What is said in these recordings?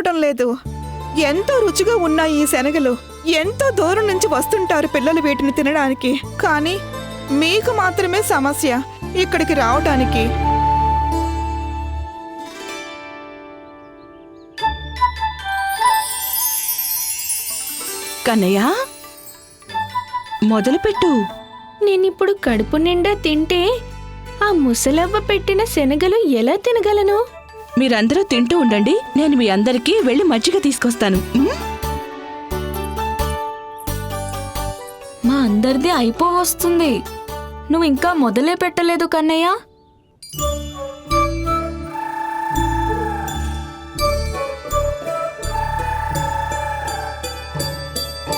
కావడం లేదు. ఎంతో రుచిగా ఉన్నాయి ఈ శనగలు. ఎంతో దూరం నుంచి వస్తుంటారు పిల్లలు వీటిని తినడానికి. కానీ మీకు మాత్రమే సమస్య ఇక్కడికి రావడానికి కన్నయ్య మొదలుపెట్టు. నేనిప్పుడు కడుపు నిండా తింటే ఆ ముసలవ్వ పెట్టిన శనగలు ఎలా తినగలను? మీరందరూ తింటూ ఉండండి. నేను మీ అందరికీ వెళ్ళి మజ్జిగ తీసుకొస్తాను. మా అందరిది అయిపోవస్తుంది. నువ్వు ఇంకా మొదలే పెట్టలేదు కన్నయ్య.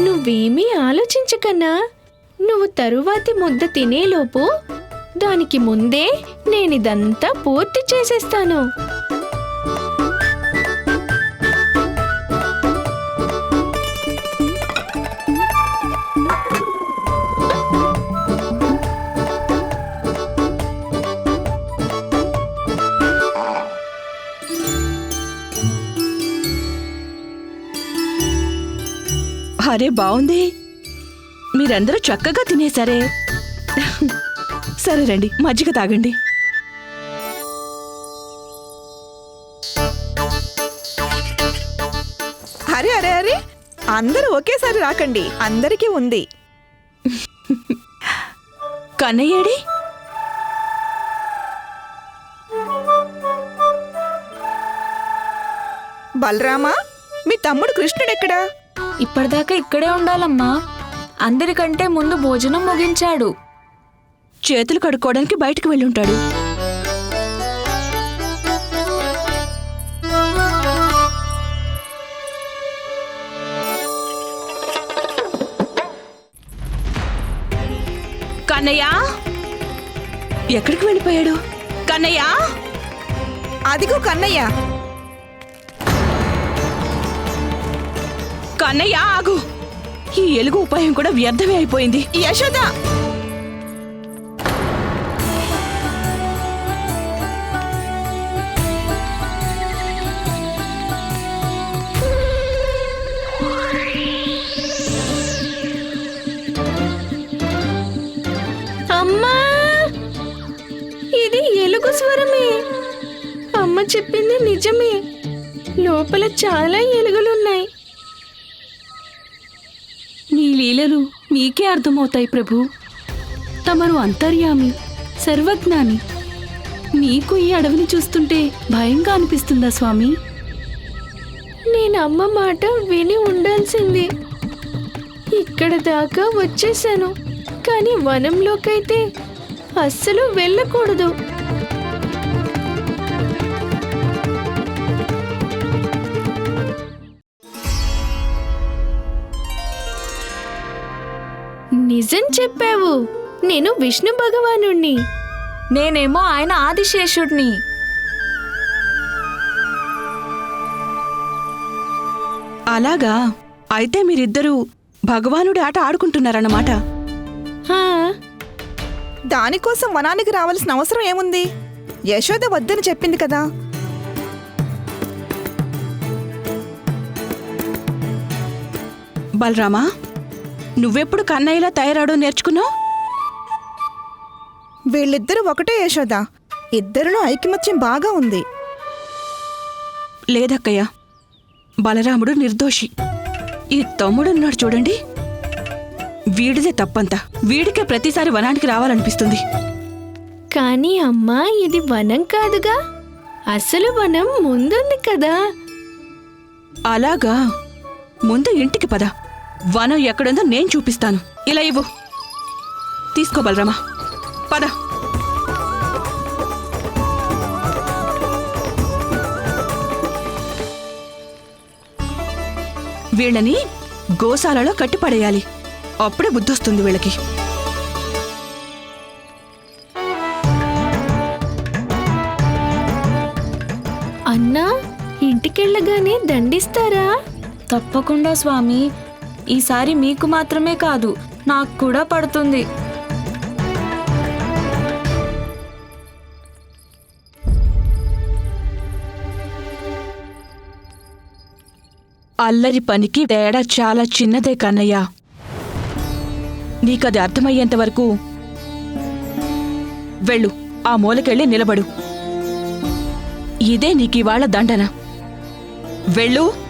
నువ్వేమీ ఆలోచించకన్నా నువ్వు తరువాతి ముద్ద తినేలోపు దానికి ముందే నేనిదంతా పూర్తి చేసేస్తాను. అరే బాగుంది మీరందరూ చక్కగా తినేశారే. సరే రండి మజ్జిగ తాగండి. అరే అరే అరే అందరూ ఒకేసారి రాకండి అందరికీ ఉంది. కన్నయ్యేడి? బలరామా మీ తమ్ముడు కృష్ణుడెక్కడా ఇప్పటిదాకా ఇక్కడే ఉండాలమ్మా. అందరికంటే ముందు భోజనం ముగించాడు. చేతులు కడుక్కోవడానికి బయటకు వెళ్ళుంటాడు. కన్నయ్య! ఎక్కడికి వెళ్ళిపోయాడు? కన్నయ్య! అదిగో కన్నయ్య! కన్నయ్య ఆగు! ఈ ఎలుగు ఉపాయం కూడా వ్యర్థమే అయిపోయింది. యశోద! ఎలుగు స్వరమే. అమ్మ చెప్పింది నిజమే. లోపల చాలా ఎలుగులున్నాయి మీ లీలలు మీకే అర్థమవుతాయి ప్రభు. తమరు అంతర్యామి సర్వజ్ఞాని. మీకు ఈ అడవిని చూస్తుంటే భయంగా అనిపిస్తుందా స్వామి? నేను అమ్మ మాట విని ఉండాల్సింది. ఇక్కడ దాకా వచ్చేసాను. కానీ వనంలోకైతే అస్సలు వెళ్ళకూడదు. నిజం చెప్పావు. నేను విష్ణు భగవానుణ్ణి. నేనేమో ఆయన ఆదిశేషుడిని. అలాగా. అయితే మీరిద్దరూ భగవానుడి ఆట ఆడుకుంటున్నారన్నమాట. దానికోసం వనానికి రావాల్సిన అవసరం ఏముంది? యశోద వద్దని చెప్పింది కదా. బలరామా నువ్వెప్పుడు కన్నయ్యలా తయారాడో నేర్చుకున్నావు? వీళ్ళిద్దరూ ఒకటే యశోద. ఇద్దరిలో ఐకమత్యం బాగా ఉంది. లేదక్కయ్య. బలరాముడు నిర్దోషి. ఈ తమ్ముడున్నాడు చూడండి. వీడిదే తప్పంతా. వీడికే ప్రతిసారి వనానికి రావాలనిపిస్తుంది. కానీ అమ్మా ఇది వనం కాదుగా. అసలు వనం ముందుంది కదా. అలాగా. ముందు ఇంటికి పద. వనం ఎక్కడుందో నేను చూపిస్తాను. ఇలా ఇవ్వు. తీసుకో బలరామా. పద. వీళ్ళని గోశాలలో కట్టిపడేయాలి. అప్పుడే బుద్ధొస్తుంది వీళ్ళకి. అన్నా ఇంటికెళ్ళగానే దండిస్తారా? తప్పకుండా స్వామి. ఈసారి మీకు మాత్రమే కాదు నాకు కూడా పడుతుంది. అల్లరి పనికి తేడా చాలా చిన్నదే కన్నయ్య. నీకది అర్థమయ్యేంత వరకు వెళ్ళు ఆ మూలకెళ్ళి నిలబడు. ఇదే నీకివాళ దండన. వెళ్ళు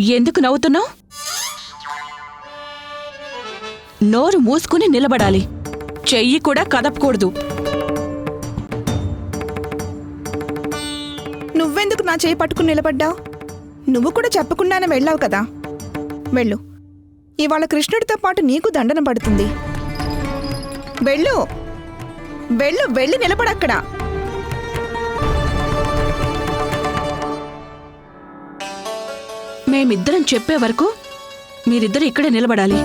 ఎందుకు నవ్వుతున్నావు? నోరు మూసుకుని నిలబడాలి. చెయ్యి కూడా కదపకూడదు. నువ్వెందుకు నా చేయి పట్టుకుని నిలబడ్డావు? నువ్వు కూడా చెప్పకుండానే వెళ్ళావు కదా? వెళ్ళు. ఇవాళ కృష్ణుడితో పాటు నీకు దండన పడుతుంది. వెళ్ళు. వెళ్ళు వెళ్ళి నిలబడక్కడ. మేమిద్దరం చెప్పే వరకు మీరిద్దరు ఇక్కడే నిలబడాలి.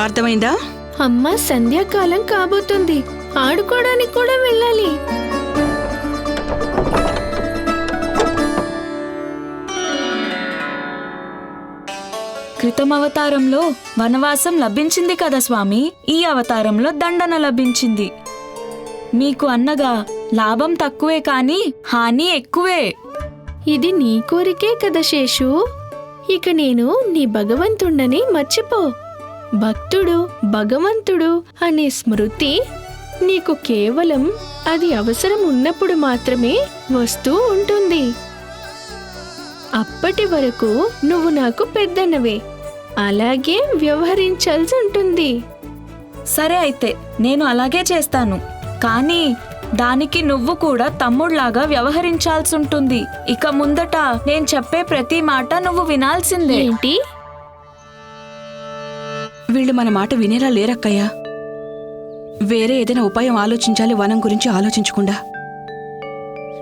అర్థమైందా? అమ్మ సంధ్యాకాలం కాబోతుంది. ఆడుకోవడానికి కూడా వెళ్ళాలి. క్రితం అవతారంలో వనవాసం లభించింది కదా స్వామి? ఈ అవతారంలో దండన లభించింది. మీకు అన్నగా లాభం తక్కువే కాని హాని ఎక్కువే. ఇది నీ కోరికే కదా శేషు? ఇక నేను నీ భగవంతుండని మర్చిపో. భక్తుడు భగవంతుడు అనే స్మృతి నీకు కేవలం అది అవసరం ఉన్నప్పుడు మాత్రమే వస్తూ ఉంటుంది. అప్పటి వరకు నువ్వు నాకు పెద్దన్నవే. అలాగే వ్యవహరించాల్సి ఉంటుంది. సరే అయితే నేను అలాగే చేస్తాను. కానీ దానికి నువ్వు కూడా తమ్ముళ్ళాగా వ్యవహరించాల్సి ఉంటుంది ఇక ముందట నేను చెప్పే ప్రతి మాట నువ్వు వినాల్సిందే. ఏంటి? వీళ్ళు మన మాట వినేలా లేరక్కయ్యా. వేరే ఏదైనా ఉపాయం ఆలోచించాలి వనం గురించి ఆలోచించకుండా.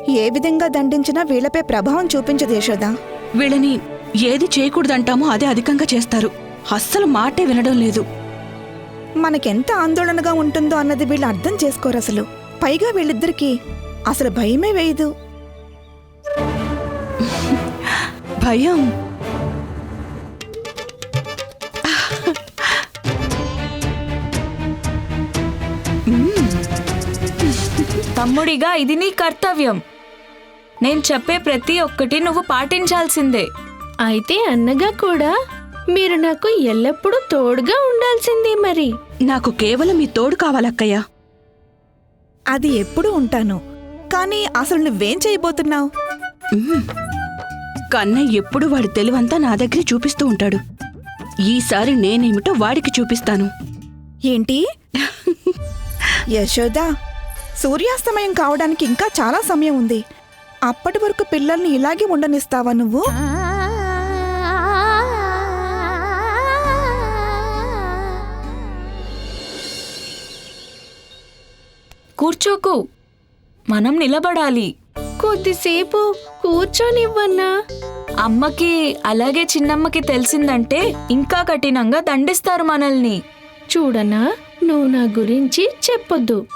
ఏ విధంగా దండించినా వీళ్ళపై ప్రభావం చూపించదు యశోదా. వీళ్ళని ఏది చేయకూడదంటామో అదే అధికంగా చేస్తారు. అస్సలు మాటే వినడం లేదు. మనకెంత ఆందోళనగా ఉంటుందో అన్నది వీళ్ళు అర్థం చేసుకోరు అసలు పైగా వీళ్ళిద్దరికీ అసలు భయమే వేయదు. భయం. తమ్ముడిగా ఇది నీ కర్తవ్యం. నేను చెప్పే ప్రతి ఒక్కటి నువ్వు పాటించాల్సిందే. అయితే అన్నగా కూడా మీరు నాకు ఎల్లప్పుడూ తోడుగా ఉండాల్సిందే మరి. నాకు కేవలం మీ తోడు కావాలక్కయ్యా. అది ఎప్పుడూ ఉంటాను. కానీ అసలు నువ్వేం చేయబోతున్నావు. కన్నయ్య ఎప్పుడు వాడి తెలివంతా నా దగ్గర చూపిస్తూ ఉంటాడు. ఈసారి నేనేమిటో వాడికి చూపిస్తాను. ఏంటి? యశోదా సూర్యాస్తమయం కావడానికి ఇంకా చాలా సమయం ఉంది. అప్పటి వరకు పిల్లల్ని ఇలాగే ఉండనిస్తావా నువ్వు? కూర్చోకు. మనం నిలబడాలి. కొద్దిసేపు కూర్చొనివ్వన్నా. అమ్మకి అలాగే చిన్నమ్మకి తెలిసిందంటే ఇంకా కఠినంగా దండిస్తారు మనల్ని. చూడనా నువ్వు నా గురించి చెప్పొద్దు.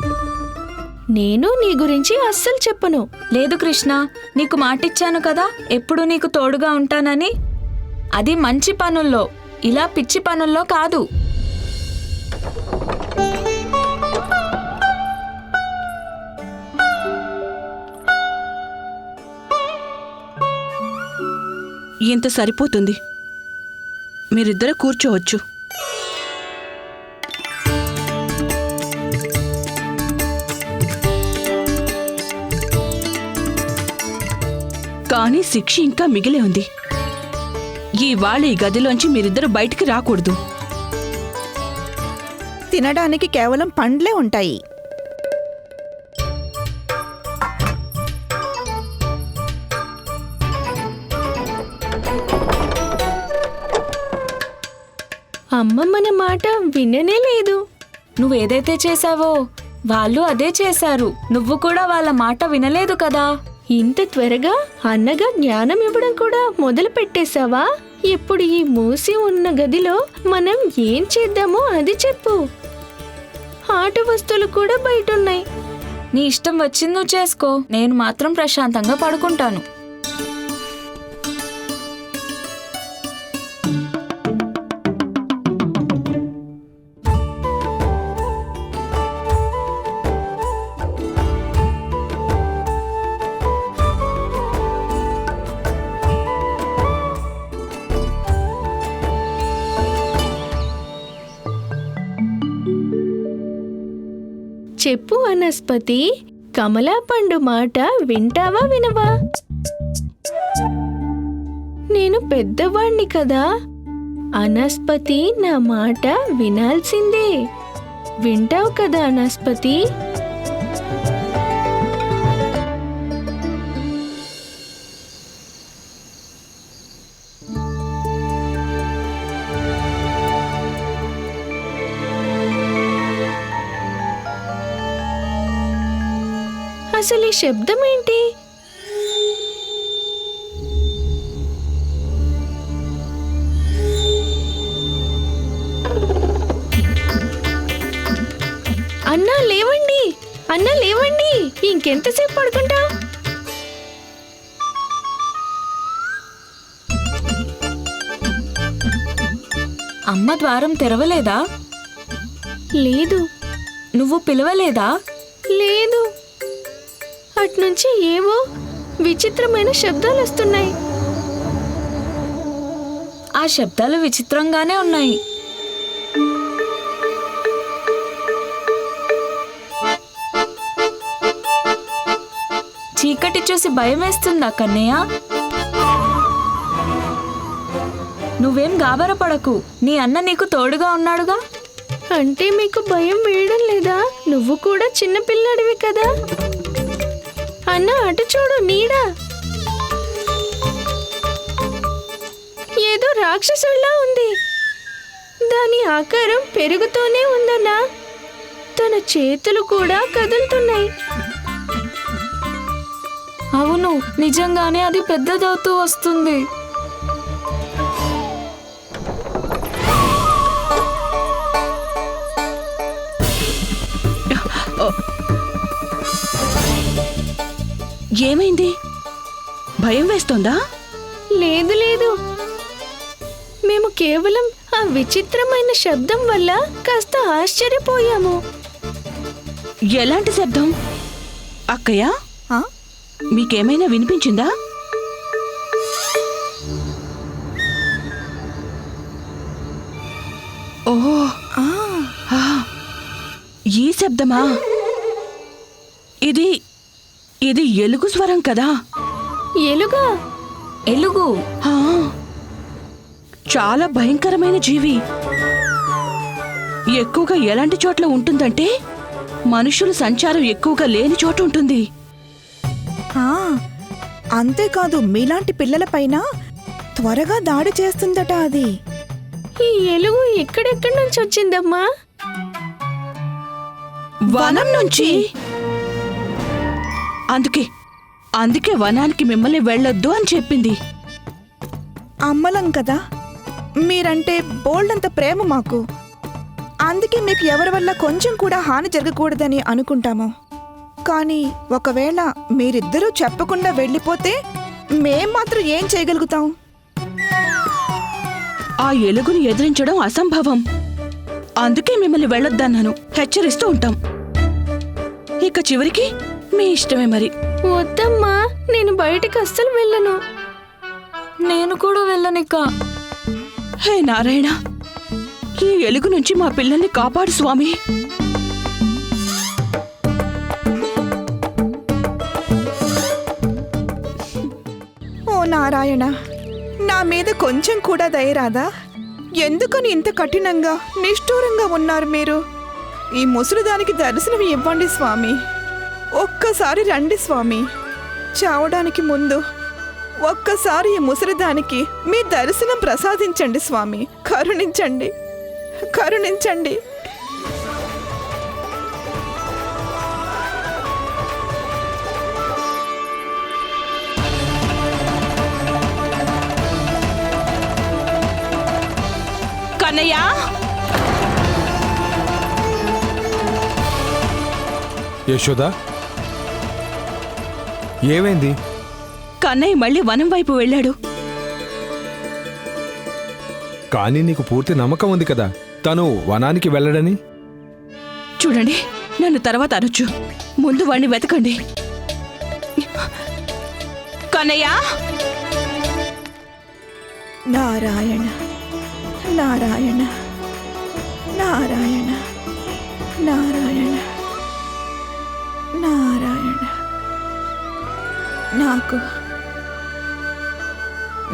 నేను నీ గురించి అస్సలు చెప్పను. లేదు కృష్ణ నీకు మాటిచ్చాను కదా ఎప్పుడు నీకు తోడుగా ఉంటానని. అది మంచి పనుల్లో ఇలా పిచ్చి పనుల్లో కాదు. ఇంత సరిపోతుంది. మీరిద్దరు కూర్చోవచ్చు. కానీ శిక్ష ఇంకా మిగిలే ఉంది. ఇవాళ ఈ గదిలోంచి మీరిద్దరు బయటికి రాకూడదు. తినడానికి కేవలం పండ్లే ఉంటాయి. అమ్మ మన మాట విననే లేదు. నువ్వేదైతే చేశావో వాళ్ళు అదే చేశారు. నువ్వు కూడా వాళ్ళ మాట వినలేదు కదా. ఇంత త్వరగా అన్నగా జ్ఞానం ఇవ్వడం కూడా మొదలు పెట్టేశావా? ఇప్పుడు ఈ మూసి ఉన్న గదిలో మనం ఏం చేద్దామో అది చెప్పు. ఆట వస్తువులు కూడా బయట ఉన్నాయి నీ ఇష్టం వచ్చింది నువ్వు చేసుకో. నేను మాత్రం ప్రశాంతంగా పడుకుంటాను. చెప్పు వనస్పతి. కమలా పండు మాట వింటావా వినవా? నేను పెద్దవాణ్ణి కదా. అనస్పతి నా మాట వినాల్సిందే. వింటావు కదా అనస్పతి శబ్దం ఏంటి అన్నా లేవండి. అన్నా లేవండి. ఇంకెంతసేపు పడుకుంటావు? అమ్మ ద్వారం తెరవలేదా? లేదు. నువ్వు పిలవలేదా? లేదు. అట్నుంచి ఏవో విచిత్రమైన శబ్దాలు వస్తున్నాయి. ఆ శబ్దాలు విచిత్రంగానే ఉన్నాయి. చీకటి చూసి భయం వేస్తుందా కన్నయ్య? నువ్వేం గాబరపడకు నీ అన్న నీకు తోడుగా ఉన్నాడుగా? అంటే మీకు భయం వేయడం లేదా? నువ్వు కూడా చిన్న పిల్లడివి కదా. అన్న అటు చూడు నీడా? ఏదో రాక్షసుల్లా ఉంది. దాని ఆకారం పెరుగుతూనే ఉందన్నా. తన చేతులు కూడా కదులుతున్నాయి. అవును నిజంగానే అది పెద్దదవుతూ వస్తుంది. ఏమైంది? భయం వేస్తోందా? లేదు లేదు. మేము కేవలం ఆ విచిత్రమైన శబ్దం వల్ల కాస్త ఆశ్చర్యపోయాము. ఎలాంటి శబ్దం? అక్కయ్య? మీకేమైనా వినిపించిందా? ఓహో. ఆ, ఈ శబ్దమా? ఇది ఇది ఎలుగు స్వరం కదా? ఎలుగా? ఎలుగు. ఆ, చాలా భయంకరమైన జీవి. ఎక్కువగా ఎలాంటి చోట్ల ఉంటుందంటే మనుషులు సంచారం ఎక్కువగా లేని చోట ఉంటుంది. ఆ. అంతేకాదు మీలాంటి పిల్లలపైన త్వరగా దాడి చేస్తుందట అది. ఈ ఎలుగు ఎక్కడెక్కడి నుంచి వచ్చిందమ్మా? వనం నుంచి. అందుకే అందుకే వనానికి మిమ్మల్ని వెళ్ళొద్దు అని చెప్పింది. అమ్మలం కదా మీరంటే బోల్డంత ప్రేమ మాకు. అందుకే మీకు ఎవరి వల్ల కొంచెం కూడా హాని జరగకూడదని అనుకుంటాము. కానీ ఒకవేళ మీరిద్దరూ చెప్పకుండా వెళ్ళిపోతే మేం మాత్రం ఏం చేయగలుగుతాం? ఆ ఎలుగుని ఎదిరించడం అసంభవం. అందుకే మిమ్మల్ని వెళ్ళొద్దన్నాను. హెచ్చరిస్తూ ఉంటాం. ఇక చివరికి మీ ఇష్టమే మరి. వద్దమ్మా నేను బయటికి అస్సలు వెళ్ళను. నేను కూడా వెళ్ళనిక. హే నారాయణ ఈ ఎలుగు నుంచి మా పిల్లల్ని కాపాడు స్వామి. ఓ నారాయణ నా మీద కొంచెం కూడా దయరాదా ఎందుకని ఇంత కఠినంగా నిష్ఠూరంగా ఉన్నారు మీరు? ఈ ముసలిదానికి దర్శనం ఇవ్వండి స్వామి. ఒక్కసారి రండి స్వామి. చావడానికి ముందు ఒక్కసారి ఈ ముసలిదానికి మీ దర్శనం ప్రసాదించండి స్వామి. కరుణించండి. కరుణించండి. కన్నయ్య! యశోద ఏమైంది? కన్నయ్య మళ్ళీ వనం వైపు వెళ్ళాడు. కానీ నీకు పూర్తి నమ్మకం ఉంది కదా తను వనానికి వెళ్ళడని? చూడండి నన్ను తర్వాత అనొచ్చు. ముందు వాణ్ణి వెతకండి. కన్నయ్య! నారాయణ నారాయణ నారాయణ. నారాయణ నాకు.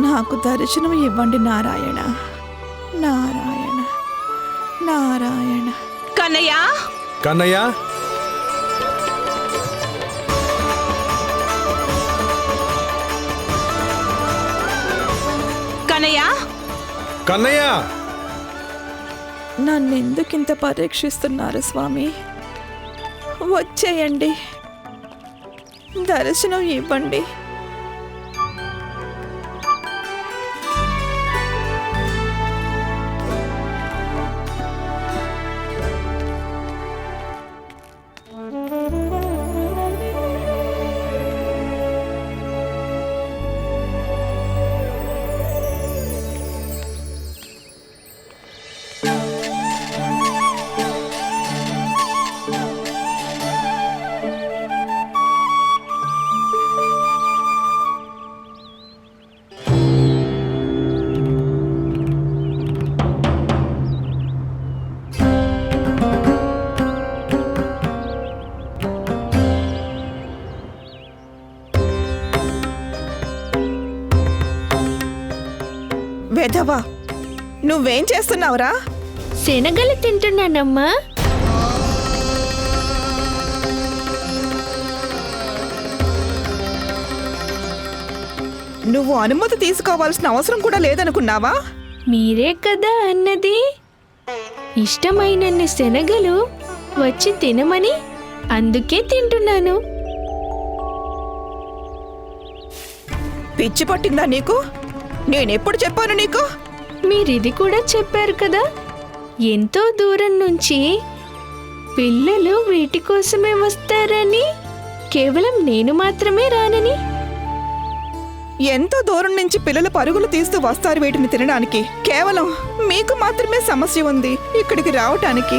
నాకు దర్శనం ఇవ్వండి నారాయణ. నారాయణ. నారాయణ. కన్నయ్య! కన్నయ్య! కన్నయ్య! కన్నయ్య! నన్నెందుకింత పరీక్షిస్తున్నారు స్వామి? వచ్చేయండి. దర్శనం ఇవ్వండి. వెధవా నువ్వేం చేస్తున్నావురా? శనగలు తింటున్నానమ్మా. నువ్వు అనుమతి తీసుకోవాల్సిన అవసరం కూడా లేదనుకున్నావా? మీరే కదా అన్నది. ఇష్టమైనన్ని శనగలు వచ్చి తినమని అందుకే తింటున్నాను. పిచ్చి పట్టిందా నీకు? నేనెప్పుడు చెప్పాను నీకు? మీరిది కూడా చెప్పారు కదా. ఎంతో దూరం నుంచి పిల్లలు వీటి కోసమే వస్తారని. కేవలం నేను మాత్రమే రానని. ఎంతో దూరం నుంచి పిల్లలు పరుగులు తీస్తూ వస్తారు వీటిని తినడానికి? కేవలం మీకు మాత్రమే సమస్య ఉంది ఇక్కడికి రావటానికి.